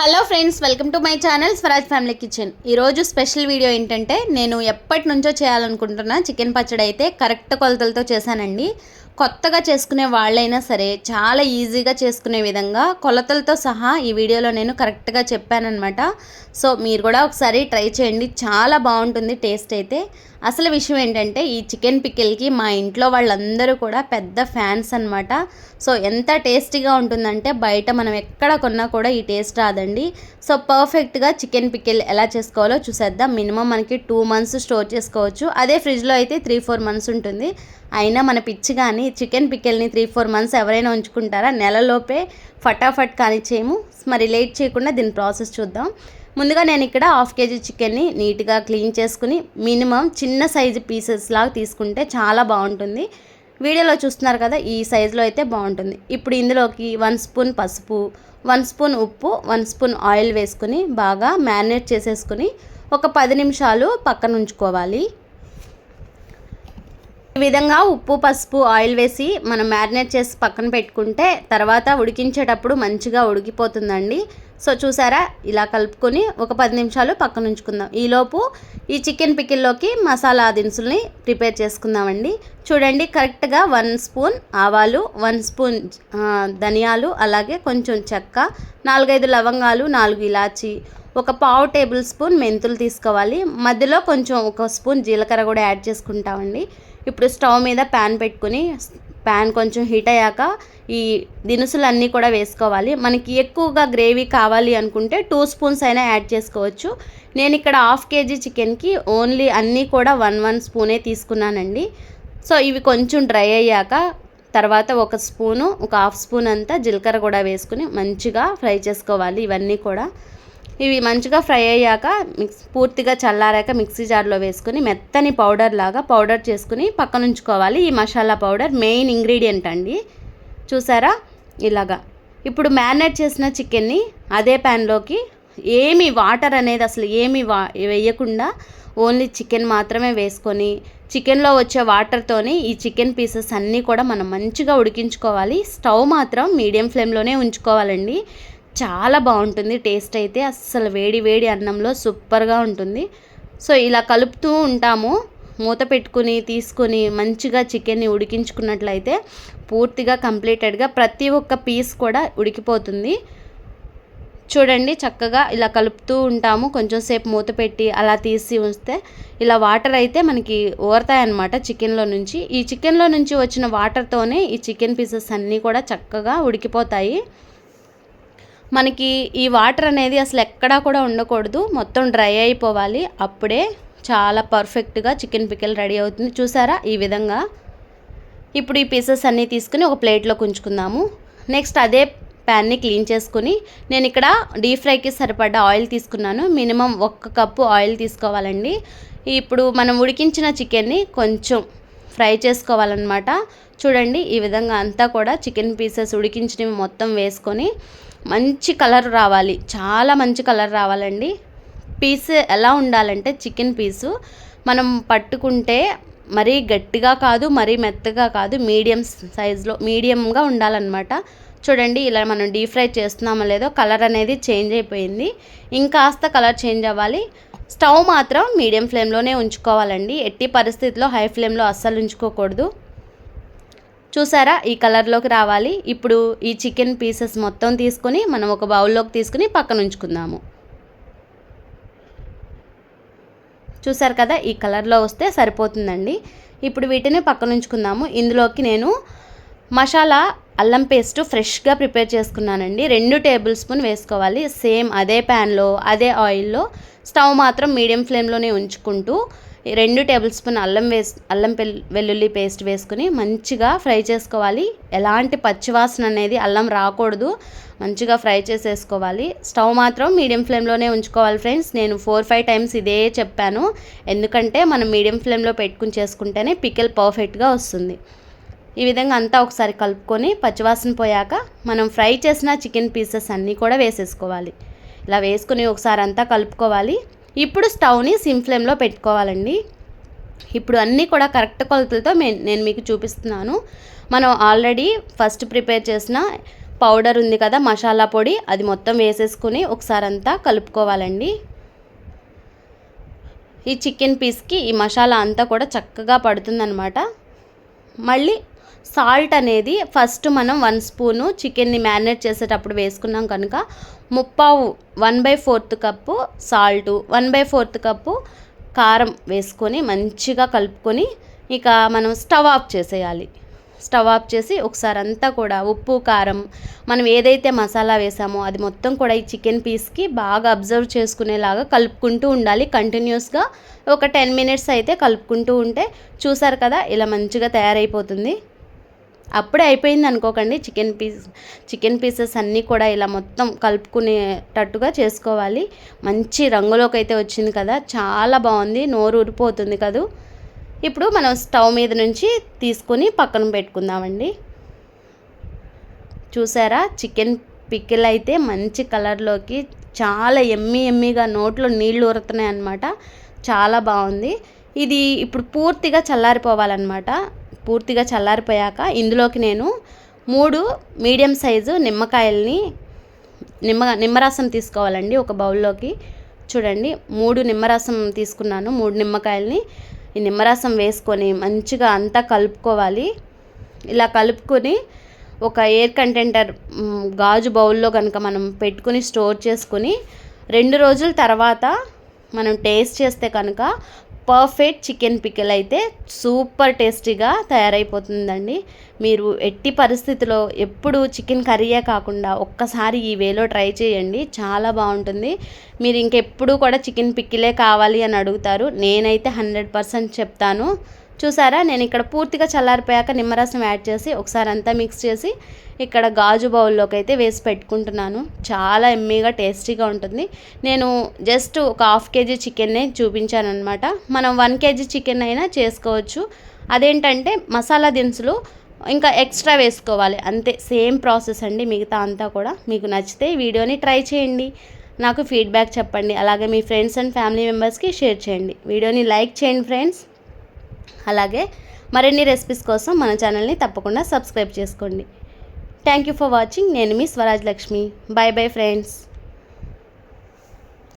Hello friends welcome to my channel Swaraj family kitchen ఈరోజు special video ఏంటంటే నేను ఎప్పటి నుంచో చేయాలనుకుంటున్నా చికెన్ పచ్చడి అయితే కరెక్ట్ కొలతలతో చేశానండి. కొత్తగా చేసుకునే వాళ్ళైనా సరే చాలా ఈజీగా చేసుకునే విధంగా కొలతలతో సహా ఈ వీడియోలో నేను కరెక్ట్గా చెప్పానమాట సో మీరు కూడా ఒకసారి ట్రై చేయండి. చాలా బాగుంటుంది టేస్ట్ అయితే. అసలు విషయం ఏంటంటే ఈ చికెన్ పికిల్కి మా ఇంట్లో వాళ్ళందరూ కూడా పెద్ద ఫ్యాన్స్ అనమాట సో ఎంత టేస్టీగా ఉంటుందంటే బయట మనం ఎక్కడ కొన్నా కూడా ఈ టేస్ట్ రాదండి. సో పర్ఫెక్ట్గా చికెన్ పికిల్ ఎలా చేసుకోవాలో చూసేద్దాం. మినిమం మనకి టూ మంత్స్ స్టోర్ చేసుకోవచ్చు. అదే ఫ్రిడ్జ్లో అయితే త్రీ ఫోర్ మంత్స్ ఉంటుంది. అయినా మన పిచ్చి కానీ చికెన్ పిక్కెల్ని త్రీ ఫోర్ మంత్స్ ఎవరైనా ఉంచుకుంటారా? నెలలోపే ఫటాఫట్ కానిచ్చేయము మరి లేట్ చేయకుండా దీని ప్రాసెస్ చూద్దాం. ముందుగా నేను ఇక్కడ హాఫ్ కేజీ చికెన్ని నీట్గా క్లీన్ చేసుకుని మినిమం చిన్న సైజు పీసెస్ లాగా తీసుకుంటే చాలా బాగుంటుంది. వీడియోలో చూస్తున్నారు కదా ఈ సైజులో అయితే బాగుంటుంది. ఇప్పుడు ఇందులోకి వన్ స్పూన్ పసుపు వన్ స్పూన్ ఉప్పు వన్ స్పూన్ ఆయిల్ వేసుకుని బాగా మ్యారినేట్ చేసేసుకుని ఒక పది నిమిషాలు పక్కన ఉంచుకోవాలి. ఈ విధంగా ఉప్పు పసుపు ఆయిల్ వేసి మనం మ్యారినేట్ చేసి పక్కన పెట్టుకుంటే తర్వాత ఉడికించేటప్పుడు మంచిగా ఉడికిపోతుందండి. సో చూసారా? ఇలా కలుపుకొని ఒక పది నిమిషాలు పక్కన ఉంచుకుందాం. ఈలోపు ఈ చికెన్ పికిల్లోకి మసాలా దినుసుల్ని ప్రిపేర్ చేసుకుందామండి. చూడండి కరెక్ట్గా వన్ స్పూన్ ఆవాలు వన్ స్పూన్ ధనియాలు అలాగే కొంచెం చెక్క నాలుగైదు లవంగాలు నాలుగు ఇలాచి ఒక పావు టేబుల్ స్పూన్ మెంతులు తీసుకోవాలి. మధ్యలో కొంచెం ఒక స్పూన్ జీలకర్ర కూడా యాడ్ చేసుకుంటామండి. ఇప్పుడు స్టవ్ మీద ప్యాన్ పెట్టుకుని ప్యాన్ కొంచెం హీట్ అయ్యాక ఈ దినుసులు అన్నీ కూడా వేసుకోవాలి. మనకి ఎక్కువగా గ్రేవీ కావాలి అనుకుంటే టూ స్పూన్స్ అయినా యాడ్ చేసుకోవచ్చు. నేను ఇక్కడ హాఫ్ కేజీ చికెన్కి ఓన్లీ అన్నీ కూడా వన్ వన్ స్పూనే తీసుకున్నానండి. సో ఇవి కొంచెం డ్రై అయ్యాక తర్వాత ఒక స్పూను ఒక హాఫ్ స్పూన్ అంతా జీలకర్ర కూడా వేసుకుని మంచిగా ఫ్రై చేసుకోవాలి ఇవన్నీ కూడా. ఇవి మంచిగా ఫ్రై అయ్యాక మిక్స్ పూర్తిగా చల్లారాక మిక్సీ జార్లో వేసుకుని మెత్తని పౌడర్ లాగా పౌడర్ చేసుకుని పక్కన ఉంచుకోవాలి. ఈ మసాలా పౌడర్ మెయిన్ ఇంగ్రీడియంట్ అండి. చూసారా? ఇలాగా. ఇప్పుడు మ్యారినేట్ చేసిన చికెన్ని అదే ప్యాన్లోకి ఏమి వాటర్ అనేది అసలు ఏమి వా వేయకుండా ఓన్లీ చికెన్ మాత్రమే వేసుకొని చికెన్లో వచ్చే వాటర్తోని ఈ చికెన్ పీసెస్ అన్నీ కూడా మనం మంచిగా ఉడికించుకోవాలి. స్టవ్ మాత్రం మీడియం ఫ్లేమ్లోనే ఉంచుకోవాలండి. చాలా బాగుంటుంది. టేస్ట్ అయితే అస్సలు వేడి వేడి అన్నంలో సూపర్గా ఉంటుంది. సో ఇలా కలుపుతూ ఉంటాము. మూత పెట్టుకుని తీసుకొని మంచిగా చికెన్ని ఉడికించుకున్నట్లయితే పూర్తిగా కంప్లీటెడ్గా ప్రతి ఒక్క పీస్ కూడా ఉడికిపోతుంది. చూడండి చక్కగా ఇలా కలుపుతూ ఉంటాము. కొంచెం సేపు మూత పెట్టి అలా తీసి ఉంచితే ఇలా వాటర్ అయితే మనకి ఓరతాయన్నమాట చికెన్లో నుంచి. ఈ చికెన్లో నుంచి వచ్చిన వాటర్తోనే ఈ చికెన్ పీసెస్ అన్నీ కూడా చక్కగా ఉడికిపోతాయి. మనకి ఈ వాటర్ అనేది అసలు ఎక్కడా కూడా ఉండకూడదు. మొత్తం డ్రై అయిపోవాలి. అప్పుడే చాలా పర్ఫెక్ట్గా చికెన్ పికెల్ రెడీ అవుతుంది. చూసారా? ఈ విధంగా ఇప్పుడు ఈ పీసెస్ అన్నీ తీసుకుని ఒక ప్లేట్లో ఉంచుకుందాము నెక్స్ట్ అదే ప్యాన్ని క్లీన్ చేసుకుని నేను ఇక్కడ డీప్ ఫ్రైకి సరిపడ్డ ఆయిల్ తీసుకున్నాను. మినిమం ఒక్క కప్పు ఆయిల్ తీసుకోవాలండి. ఇప్పుడు మనం ఉడికించిన చికెన్ని కొంచెం ఫ్రై చేసుకోవాలన్నమాట. చూడండి ఈ విధంగా అంతా కూడా చికెన్ పీసెస్ ఉడికించినవి మొత్తం వేసుకొని మంచి కలర్ రావాలి. చాలా మంచి కలర్ రావాలండి. పీస్ ఎలా ఉండాలంటే చికెన్ పీసు. మనం పట్టుకుంటే మరీ గట్టిగా కాదు మరీ మెత్తగా కాదు మీడియం సైజులో మీడియంగా ఉండాలన్నమాట. చూడండి ఇలా మనం డీప్ ఫ్రై చేస్తున్నామో లేదో కలర్ అనేది చేంజ్ అయిపోయింది. ఇంకాస్త కలర్ చేంజ్ అవ్వాలి. స్టవ్ మాత్రం మీడియం ఫ్లేమ్లోనే ఉంచుకోవాలండి. ఎట్టి పరిస్థితిలో హై ఫ్లేమ్లో అస్సలు ఉంచుకోకూడదు. చూసారా? ఈ కలర్లోకి రావాలి. ఇప్పుడు ఈ చికెన్ పీసెస్ మొత్తం తీసుకొని మనం ఒక బౌల్లోకి తీసుకుని పక్కన ఉంచుకుందాము. చూసారు కదా? ఈ కలర్లో వస్తే సరిపోతుందండి. ఇప్పుడు వీటిని పక్కన ఉంచుకుందాము. ఇందులోకి నేను మసాలా అల్లం పేస్ట్ ఫ్రెష్గా ప్రిపేర్ చేసుకున్నానండి. రెండు టేబుల్ స్పూన్ వేసుకోవాలి. సేమ్ అదే ప్యాన్లో అదే ఆయిల్లో స్టవ్ మాత్రం మీడియం ఫ్లేమ్లోనే ఉంచుకుంటూ రెండు టేబుల్ స్పూన్ అల్లం వేస్ అల్లం వెల్లుల్లి పేస్ట్ వేసుకుని మంచిగా ఫ్రై చేసుకోవాలి. ఎలాంటి పచ్చివాసన అనేది అల్లం రాకూడదు. మంచిగా ఫ్రై చేసేసుకోవాలి. స్టవ్ మాత్రం మీడియం ఫ్లేమ్లోనే ఉంచుకోవాలి ఫ్రెండ్స్. నేను ఫోర్ ఫైవ్ టైమ్స్ ఇదే చెప్పాను. ఎందుకంటే మనం మీడియం ఫ్లేమ్లో పెట్టుకుని చేసుకుంటేనే పికెల్ పర్ఫెక్ట్గా వస్తుంది. ఈ విధంగా అంతా ఒకసారి కలుపుకొని పచ్చివాసన పోయాక మనం ఫ్రై చేసిన చికెన్ పీసెస్ అన్నీ కూడా వేసేసుకోవాలి. ఇలా వేసుకుని ఒకసారి అంతా కలుపుకోవాలి. ఇప్పుడు స్టవ్ని సిమ్ ఫ్లేమ్లో పెట్టుకోవాలండి. ఇప్పుడు అన్నీ కూడా కరెక్ట్ కొలతలతో నేను మీకు చూపిస్తున్నాను. మనం ఆల్రెడీ ఫస్ట్ ప్రిపేర్ చేసిన పౌడర్ ఉంది కదా మసాలా పొడి అది మొత్తం వేసేసుకుని ఒకసారి అంతా కలుపుకోవాలండి. ఈ చికెన్ పీస్కి ఈ మసాలా అంతా కూడా చక్కగా పడుతుందనమాట మళ్ళీ సాల్ట్ అనేది ఫస్ట్ మనం వన్ స్పూను చికెన్ని మ్యారినేట్ చేసేటప్పుడు వేసుకున్నాం కనుక ముప్పావు one by fourth cup salt one by fourth cup కారం వేసుకొని మంచిగా కలుపుకొని ఇక మనం స్టవ్ ఆఫ్ చేసేయాలి. స్టవ్ ఆఫ్ చేసి ఒకసారి అంతా కూడా ఉప్పు కారం మనం ఏదైతే మసాలా వేసామో అది మొత్తం కూడా ఈ చికెన్ పీస్కి బాగా అబ్జర్వ్ చేసుకునేలాగా కలుపుకుంటూ ఉండాలి. కంటిన్యూస్గా ఒక టెన్ మినిట్స్ అయితే కలుపుకుంటూ ఉంటే చూసారు కదా ఇలా మంచిగా తయారైపోతుంది. అప్పుడే అయిపోయింది అనుకోకండి. చికెన్ పీస్ చికెన్ పీసెస్ అన్నీ కూడా ఇలా మొత్తం కలుపుకునేటట్టుగా చేసుకోవాలి. మంచి రంగులోకి అయితే వచ్చింది కదా. చాలా బాగుంది. నోరు ఊరిపోతుంది కదా. ఇప్పుడు మనం స్టవ్ మీద నుంచి తీసుకొని పక్కన పెట్టుకుందామండి. చూసారా? చికెన్ పిక్కిల్ అయితే మంచి కలర్లోకి చాలా ఎమ్మి ఎమ్మిగా నోట్లో నీళ్ళు ఊరుతున్నాయి అన్నమాట చాలా బాగుంది. ఇది ఇప్పుడు పూర్తిగా చల్లారిపోవాలన్నమాట. పూర్తిగా చల్లారిపోయాక ఇందులోకి నేను మూడు మీడియం సైజు నిమ్మకాయల్ని నిమ్మ నిమ్మరసం తీసుకోవాలండి ఒక బౌల్లోకి. చూడండి మూడు నిమ్మరసం తీసుకున్నాను. మూడు నిమ్మకాయల్ని ఈ నిమ్మరసం వేసుకొని మంచిగా అంతా కలుపుకోవాలి. ఇలా కలుపుకొని ఒక ఎయిర్ కంటెంటర్ గాజు బౌల్లో కనుక మనం పెట్టుకుని స్టోర్ చేసుకొని రెండు రోజుల తర్వాత మనం టేస్ట్ చేస్తే కనుక పర్ఫెక్ట్ చికెన్ పికిల్ అయితే సూపర్ టేస్టీగా తయారైపోతుందండి. మీరు ఎట్టి పరిస్థితిలో ఎప్పుడు చికెన్ కర్రీయే కాకుండా ఒక్కసారి ఈ వేలో ట్రై చేయండి. చాలా బాగుంటుంది. మీరు ఇంకెప్పుడు కూడా చికెన్ పిక్కిలే కావాలి అని అడుగుతారు. నేనైతే హండ్రెడ్ పర్సెంట్ చెప్తాను. చూసారా? నేను ఇక్కడ పూర్తిగా చల్లారిపోయాక నిమ్మరసం యాడ్ చేసి ఒకసారి అంతా మిక్స్ చేసి ఇక్కడ గాజు బౌల్లోకి అయితే వేసి పెట్టుకుంటున్నాను. చాలా ఎమ్మీగా టేస్టీగా ఉంటుంది. నేను జస్ట్ ఒక హాఫ్ కేజీ చికెన్నే చూపించాను అనమాట మనం వన్ కేజీ చికెన్ అయినా చేసుకోవచ్చు. అదేంటంటే మసాలా దినుసులు ఇంకా ఎక్స్ట్రా వేసుకోవాలి. అంతే సేమ్ ప్రాసెస్ అండి మిగతా అంతా కూడా. మీకు నచ్చితే వీడియోని ట్రై చేయండి. నాకు ఫీడ్బ్యాక్ చెప్పండి. అలాగే మీ ఫ్రెండ్స్ అండ్ ఫ్యామిలీ మెంబర్స్కి షేర్ చేయండి. వీడియోని లైక్ చేయండి ఫ్రెండ్స్ అలాగే మరిన్ని రెసిపీస్ కోసం మన ఛానల్ని తప్పకుండా సబ్స్క్రైబ్ చేసుకోండి. థ్యాంక్ యూ ఫర్ వాచింగ్ నేను మీ Swaraj Lakshmi. Bye bye friends